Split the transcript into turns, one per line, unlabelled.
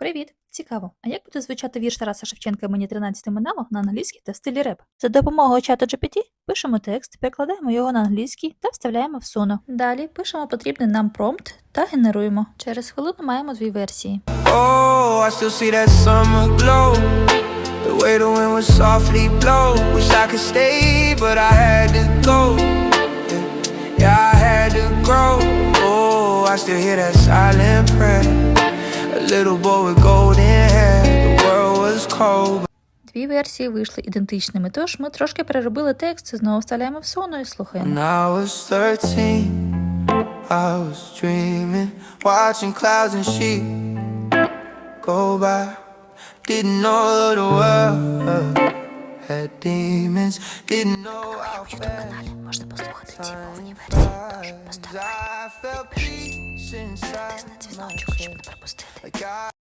Привіт! Цікаво. А як буде звучати вірш Тараса Шевченка мені 13 минало на англійській та в стилі реп? За допомогою чату GPT пишемо текст, перекладаємо його на англійський та вставляємо в суно. Далі пишемо потрібний нам промпт та генеруємо. Через хвилину маємо дві версії.
Oh, I still see that summer glow. The way the wind would softly blow. Wish I could stay, but I had to go. Yeah I had to grow. Oh, I still hear that silent prayer.
Дві версії вийшли ідентичними, тож ми трошки переробили текст, знову вставляємо в суно і слухаємо.
I was 13, I was dreaming, watching clouds and sheep go by. Didn't know the world had demons, didn't know how fast
Можна послухати ці повні
time flies. I felt peace Since I